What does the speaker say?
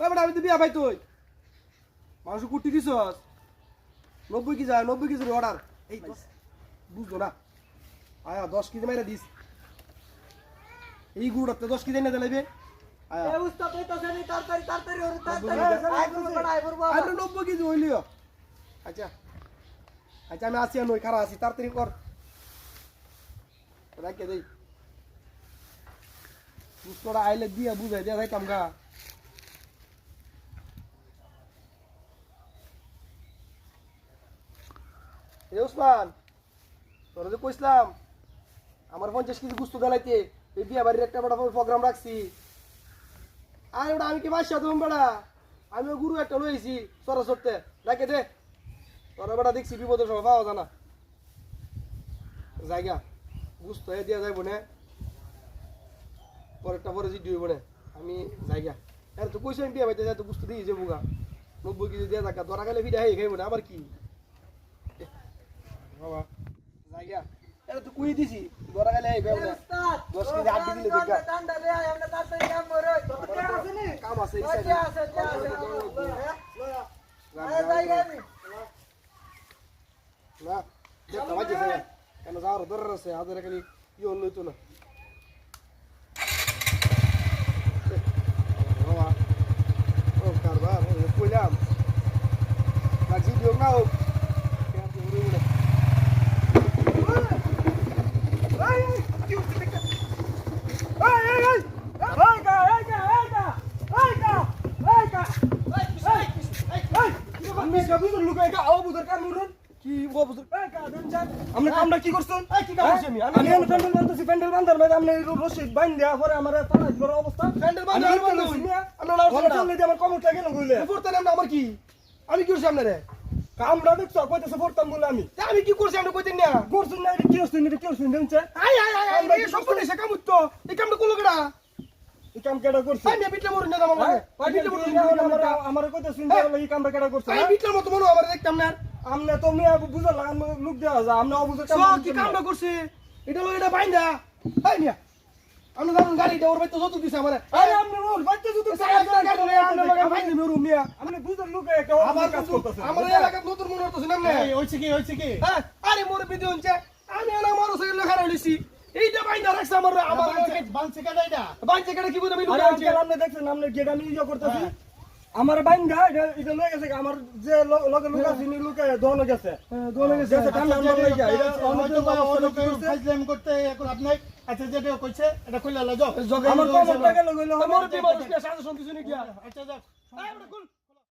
ওই বেটা আমি তো বিয়া ভাই তুই মানুষ কুটি দিছ নব্বই কেজি আয় নব্বই কেজির অর্ডার এই বুঝলো না? আয়া দশ কেজি মাইরা দিস। এই গুড় গুড়াতে দশ কেজি দিলাইবে। নি তাড়াতাড়ি নব্বই আর কেজি হইলিও আচ্ছা আচ্ছা আমি আসি নই খারাপ আছি তাড়াতাড়ি কর। রাখে দেই বুঝতোরা আইলে দিয়া বুঝাই দিয়া যাইতাম গা। এ উসমান তোরা যে কইছিলাম, আমার পঞ্চাশ কেজি গুস্ত দেলাইতে এই বিয়া বাড়ির একটা বড় প্রোগ্রাম রাখছি। আর ওটা আমি কি বাসা তুমি বেড়া? আমিও গুরু একটা লইছি সরা সরতে রাখে দে, তোরা বেড়া দেখছি বিপদের সময় পাওয়া জানা জায়গা বুঝতো এ দিয়া যাইব না। পরেরটা পরে জিডি হইব না। আমি জায়গা। আর তো কইছি আমি বিয়া বাইতে যাই তো বুঝতে দিয়ে যাব গা। নব্বই কেজি দিয়া থাকা ধরা গেলে ভিড়া হয়ে খাইব না, আবার কি? বাবা জায়গা এটা তো কুই দিছি? ধরা গেলে না উস্তাদ দশ কেজি আড্ডি দিলে দেখা ঠান্ডা দে আমরা তাড়াতাড়ি কাম করে। তোকে আছে নি? কাম আছে এই সাইডে। যে আছে আছে জায়গা নি না দেখতে বাজে কেন যাওয়ার দরকার আছে হাজার খালি ই অন্য না বাবা ও কারবার ও কইলাম লাগছি দিও না ও কি অবস্থা আপনি কামটা কি করছেন? কি কাম করছি আমি? আমি আমি এখানে প্যান্ডেল বানতেছি প্যান্ডেল বান্ধার মধ্যে আপনি রশি বাইন দেওয়া পরে আমার পাড়া দিবার অবস্থা। প্যান্ডেল বান্ধা, আমি আমি। না, আমার শুনলাম। চললে দিয়ে আমার কমরটা গেল কইলে। পড়তে নাম আমার কি? আমি কি করছি আপনারে? কামটা দেখছ কইতেছে পড়তাম বলে আমি। আমি কি করছি আপনি কইতেন না? করছেন না এটা কি হচ্ছে এটা কি হচ্ছে দেখছে আই আই আই আই এই সব করে কাম তো এই কামটা কোলো কেডা? এই কাম কেডা করছে? আই মিয়া মরুন না আমার লাগে পাইলে পিটলে মরুন আমার আমার কইতেছেন যে এই কামটা কেডা করছে আই পিটলের মতো মনে আমার দেখতাম না আমনে তো মিয়া বুঝা লাগা লোক দেওয়া যা আমনে অবুঝে সব কি কামটা করছে? এটা লগে এটা বাইন্দা। আই মিয়া আমি জানুন গাড়ি দেওয়ার বাইতে যত দিছে আমারে। আরে আমনে রোল বাইতে যদি গাড়ি লগে লগে বাইন্দা। মেরু মিয়া আমনে বুঝার লোক একটা আমার কাজ করতেছে। আমার এলাকার নতুন মনে হচ্ছে না হয়েছে কি হয়েছে কি? হ্যাঁ আরে মোর বিধি হচ্ছে আমি এলা মোর সাইকেল লেখা রইছি রাখছে আমার আমার বানছে এটা বাইন্দা কেটে কি বুঝা আমি আরে আজকাল আপনি দেখছেন আপনি যেটা আমি ইয়ে করতেছি আমার বাইন্দা এটা এটা লয়ে গেছে আমার যে লগে লোক আছে নি লোকে দোনো গেছে। দোলে গেছে। গেছে কাম নাম যায় এটা অনেক ফাইজলাম করতে এখন আপনার আচ্ছা যেটা কইছে এটা কইলা জগাই আমার কমরটা গেল গেল মোর বিমার সাজেশন দিছনি কি আচ্ছা কোন